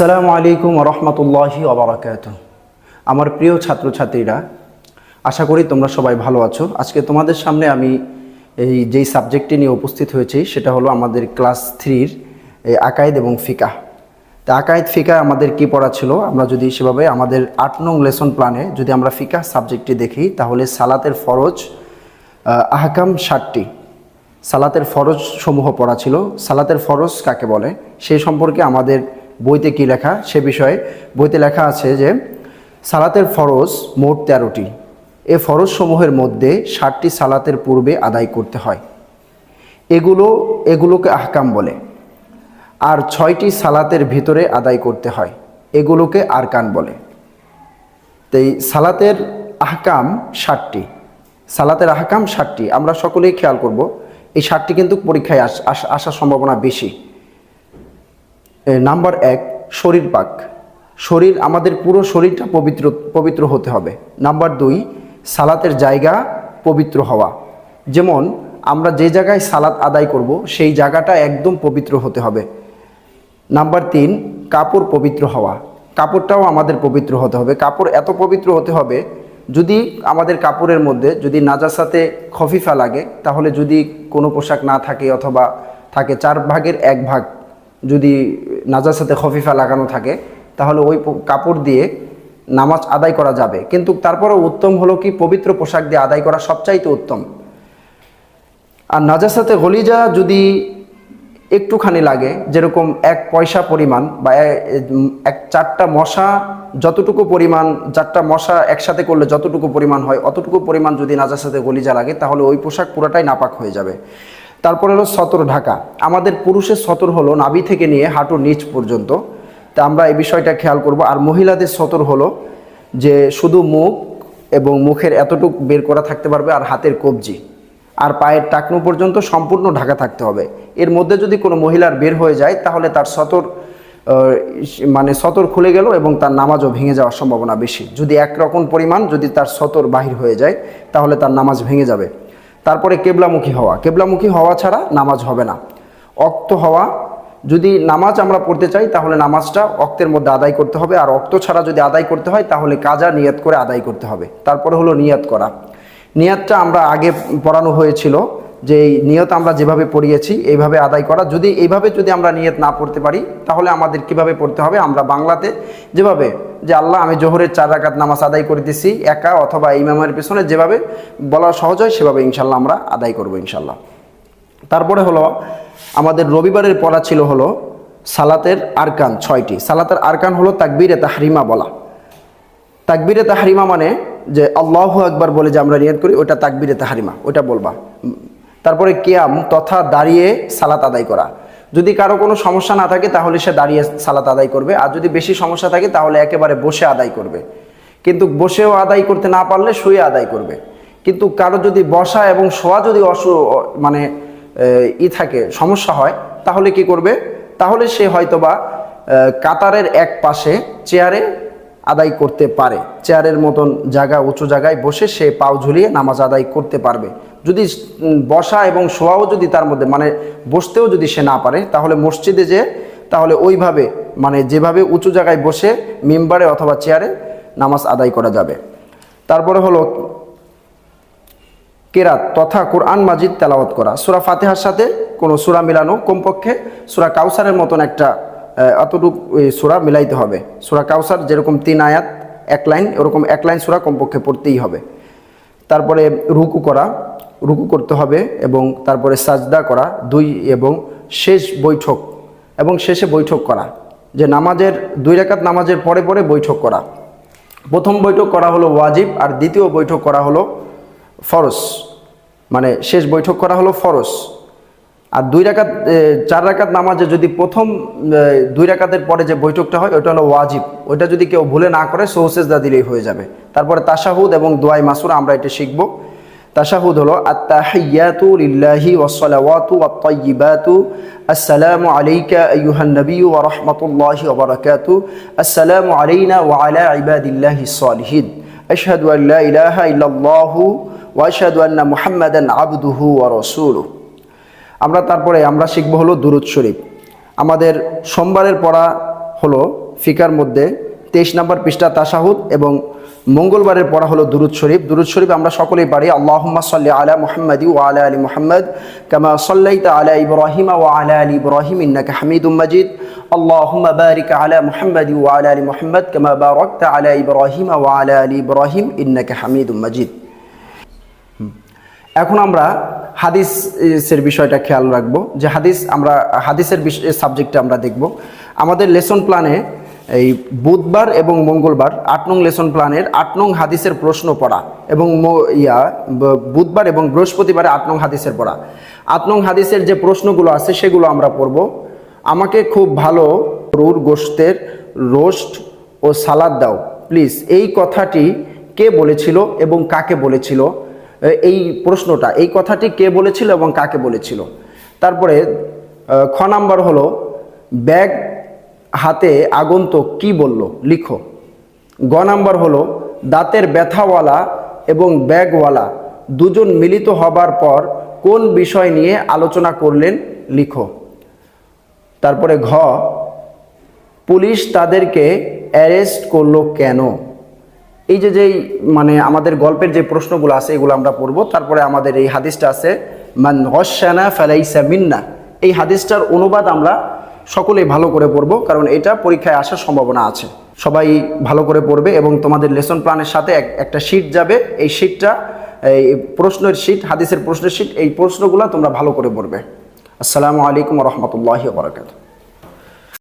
আসসালামু আলাইকুম রহমতুল্লাহি ওবরাকাত আমার প্রিয় ছাত্রছাত্রীরা আশা করি তোমরা সবাই ভালো আছো। আজকে তোমাদের সামনে আমি এই যেই সাবজেক্টটি নিয়ে উপস্থিত হয়েছি সেটা হলো আমাদের ক্লাস থ্রির এই আকায়েদ এবং ফিকা। তা আকায়েদ ফিকা আমাদের কি পড়া ছিল? আমরা যদি সেভাবে আমাদের আট নং লেসন প্ল্যানে যদি আমরা ফিকা সাবজেক্টটি দেখি তাহলে সালাতের ফরজ আহ, আহকাম ষাটটি। সালাতের ফরজ সমূহ পড়া ছিল। সালাতের ফরজ কাকে বলে? সেই সম্পর্কে আমাদের বইতে কি লেখা? সে বিষয়ে বইতে লেখা আছে যে, সালাতের ফরজ মোট তেরোটি। এ ফরজ সমূহের মধ্যে ষাটটি সালাতের পূর্বে আদায় করতে হয়। এগুলো, এগুলোকে আহকাম বলে। আর ছয়টি সালাতের ভিতরে আদায় করতে হয়। এগুলোকে আরকান বলে। তাই সালাতের আহকাম ষাটটি। সালাতের আহকাম ষাটটি। আমরা সকলেই খেয়াল করব, এই ষাটটি কিন্তু পরীক্ষায় আস- আস- আসার সম্ভাবনা বেশি। নাম্বার এক, শরীর পাক। শরীর, আমাদের পুরো শরীরটা পবিত্র পবিত্র হতে হবে। নাম্বার দুই, সালাতের জায়গা পবিত্র হওয়া। যেমন, আমরা যে জায়গায় সালাত আদায় করব, সেই জায়গাটা একদম পবিত্র হতে হবে। নাম্বার তিন, কাপড় পবিত্র হওয়া। কাপড়টাও আমাদের পবিত্র হতে হবে। কাপড় এত পবিত্র হতে হবে, যদি আমাদের কাপড়ের মধ্যে যদি নাজাসাতে খফিফা লাগে, তাহলে যদি কোনো পোশাক না থাকে অথবা থাকে চার ভাগের এক ভাগ, যদি নাজাসাতে খফিফা লাগানো থাকে, তাহলে ওই কাপড় দিয়ে নামাজ আদায় করা যাবে। কিন্তু তারপরেও উত্তম হলো কি, পবিত্র পোশাক দিয়ে আদায় করা সবচাইতে উত্তম। আর নাজাসাতে গলিজা যদি একটুখানি লাগে, যেরকম এক পয়সা পরিমাণ বা এক চারটা মশা যতটুকু পরিমাণ, চারটা মশা একসাথে করলে যতটুকু পরিমাণ হয়, অতটুকু পরিমাণ যদি নাজার সাথে গলিজা লাগে, তাহলে ওই পোশাক পুরোটাই নাপাক হয়ে যাবে। তারপরে হলো সতর ঢাকা। আমাদের পুরুষের সতর হলো নাভি থেকে নিয়ে হাঁটুর নিচ পর্যন্ত। তা আমরা এই বিষয়টা খেয়াল করব। আর মহিলাদের সতর হলো যে শুধু মুখ এবং মুখের এতটুক বের করা থাকতে পারবে আর হাতের কবজি। আর পায়ের টাকনু পর্যন্ত সম্পূর্ণ ঢাকা থাকতে হবে। এর মধ্যে যদি কোনো মহিলার বের হয়ে যায়, তাহলে তার সতর মানে সতর খুলে গেল এবং তার নামাজও ভেঙে যাওয়ার সম্ভাবনা বেশি। যদি একরকম পরিমাণ যদি তার সতর বাহির হয়ে যায়, তাহলে তার নামাজ ভেঙে যাবে। তারপরে কেবলামুখী হওয়া। কেবলামুখী হওয়া ছাড়া নামাজ হবে না। অক্ত হওয়া, যদি নামাজ আমরা পড়তে চাই, তাহলে নামাজটা অক্তের মধ্যে আদায় করতে হবে। আর অক্ত ছাড়া যদি আদায় করতে হয়, তাহলে কাজা নিয়াত করে আদায় করতে হবে। তারপরে হলো নিয়াত করা। নিয়াতটা আমরা আগে পড়ানো হয়েছিল। যে এই নিয়ত আমরা যেভাবে পড়িয়েছি, এইভাবে আদায় করা। যদি এইভাবে যদি আমরা নিয়ত না পড়তে পারি, তাহলে আমাদের কীভাবে পড়তে হবে? আমরা বাংলাতে যেভাবে যে আল্লাহ, আমি জোহরের চার রাকাত নামাজ আদায় করিতেছি, একা অথবা ইমামের পিছনে যেভাবে বলা সহজ হয়, সেভাবে ইনশাল্লাহ আমরা আদায় করব ইনশাল্লাহ। তারপরে হলো, আমাদের রবিবারের পড়া ছিল হলো সালাতের আরকান ছয়টি। সালাতের আরকান হলো তাকবীরে তাহরিমা বলা। তাকবীরে তাহরিমা মানে যে আল্লাহ আকবার বলে যে আমরা নিয়ত করি, ওটা তাকবীরে তাহরিমা, ওটা বলবা। তারপরে কেয়াম তথা দাঁড়িয়ে সালাত আদায় করা। যদি কারও কোনো সমস্যা না থাকে তাহলে সে দাঁড়িয়ে সালাত আদায় করবে, আর যদি বেশি সমস্যা থাকে তাহলে একেবারে বসে আদায় করবে। কিন্তু বসেও আদায় করতে না পারলে শুয়ে আদায় করবে। কিন্তু কারও যদি বসা এবং শোয়া যদি অসু মানে ই থাকে, সমস্যা হয়, তাহলে কি করবে? তাহলে সে হয়তোবা কাতারের এক পাশে চেয়ারে আদায় করতে পারে। চেয়ারের মতন জায়গা, উঁচু জায়গায় বসে সে পাও ঝুলিয়ে নামাজ আদায় করতে পারবে। যদি বসা এবং শোয়াও যদি তার মধ্যে মানে বসতেও যদি সে না পারে, তাহলে মসজিদে যে, তাহলে ওইভাবে মানে যেভাবে উঁচু জায়গায় বসে মেম্বারে অথবা চেয়ারে নামাজ আদায় করা যাবে। তারপরে হলো কেরাত তথা কোরআন মাজিদ তেলাওয়াত করা। সুরা ফাতেহার সাথে কোনো সুরা মিলানো কমপক্ষে সুরা কাউসারের মতন একটা অতটুক সুরা মিলাইতে হবে। সুরা কাউসার যেরকম তিন আয়াত, এক লাইন, ওরকম এক লাইন সুরা কমপক্ষে পড়তেই হবে। তারপরে রুকু করা, রুকু করতে হবে এবং তারপরে সাজদা করা, দুই এবং শেষ বৈঠক এবং শেষে বৈঠক করা। যে নামাজের, দুই রাকাত নামাজের পরে পরে বৈঠক করা। প্রথম বৈঠক করা হলো ওয়াজিব আর দ্বিতীয় বৈঠক করা হলো ফরস মানে শেষ বৈঠক করা হলো ফরজ। আর দুই রাকাত চার রাকাত নামাজে যদি প্রথম দুই রাকাতের পরে যে বৈঠকটা হয় ওটা হলো ওয়াজিব। ওইটা যদি কেউ ভুলে না করে সৌসেজদা দিলেই হয়ে যাবে। তারপরে তাশাহুদ এবং দোয়াই মাসুরা আমরা এটা শিখব। তাশাহুদ হলো, আত্তাহিয়াতু লিল্লাহি ওয়াসসালাওয়াতু ওয়াত-তাইয়্যিবাতু আসসালামু আলাইকা আইয়ুহান নাবিয়্যু ওয়া রাহমাতুল্লাহি ওয়া বারাকাতু। আসসালামু আলাইনা ওয়া আলা ইবাদিল্লাহিস সালিহিন। আশহাদু আন লা ইলাহা ইল্লাল্লাহু ওয়া আশহাদু আন্না মুহাম্মাদান আবদুহু ওয়া রাসূলুহু। আমরা তারপরে আমরা শিখব হলো দুরুদ শরীফ। আমাদের সোমবারের পড়া হলো ফিকার মধ্যে তেইশ নম্বর পৃষ্ঠা তাসাহুদ এবং মঙ্গলবারের পড়া হলো দুরুদ শরীফ। দুরুদ শরীফ আমরা সকলেই পারি, আল্লাহুম্মা সাল্লি আলা মুহাম্মাদি ও আলা আলী মোহাম্মদ কামা সাল্লাইতা আলা ইব্রাহিম ও আলা আলি ইব্রাহিম ইন্নাকা হামিদুম মাজিদ। আল্লাহুম্মা বারিক আলা মুহাম্মাদি ওয়া আলা আলি মুহাম্মদ কামা বারাকতা আলা ইব্রাহিম ওয়া আলা আলি ইব্রাহিম ইন্নাকা হামিদুম মাজিদ। এখন আমরা হাদিসের বিষয়টা খেয়াল রাখব, যে হাদিস আমরা, হাদিসের সাবজেক্টটা আমরা দেখব। আমাদের লেসন প্ল্যানে এই বুধবার এবং মঙ্গলবার আট নং লেসন প্ল্যানের আট নং হাদিসের প্রশ্ন পড়া এবং ইয়া বুধবার এবং বৃহস্পতিবারে আট নং হাদিসের পড়া। আট নং হাদিসের যে প্রশ্নগুলো আছে সেগুলো আমরা পড়ব। আমাকে খুব ভালো গরুর গোশতের রোস্ট ও সালাদ দাও। প্লিজ, এই কথাটি কে বলেছিল এবং কাকে বলেছিল? এই প্রশ্নটা, এই কথাটি কে বলেছিল এবং কাকে বলেছিল? তারপরে খ নাম্বার হলো, ব্যাগ হাতে আগন্তুক কি বলল? লিখো। গ নাম্বার হলো, দাঁতের ব্যথাওয়ালা এবং ব্যাগওয়ালা দুজন মিলিত হবার পর কোন বিষয় নিয়ে আলোচনা করলেন? লিখো। তারপরে ঘ, পুলিশ তাদেরকে অ্যারেস্ট করল কেন? এই যে যেই মানে আমাদের গল্পের যে প্রশ্নগুলো আছে, এগুলো আমরা পড়ব। তারপরে আমাদের এই হাদিসটা আছে, মান গসানা ফালাইসা মিন্না। এই হাদিসটার অনুবাদ আমরা সকলেই ভালো করে পড়ব, কারণ এটা পরীক্ষায় আসার সম্ভাবনা আছে। সবাই ভালো করে পড়বে এবং তোমাদের লেসন প্ল্যানের সাথে এক- একটা শিট যাবে। এই শিটটা, এই প্রশ্নের শিট, হাদিসের প্রশ্নের শিট, এই প্রশ্নগুলো তোমরা ভালো করে পড়বে। আসসালামু আলাইকুম রহমতুল্লাহ বারকাত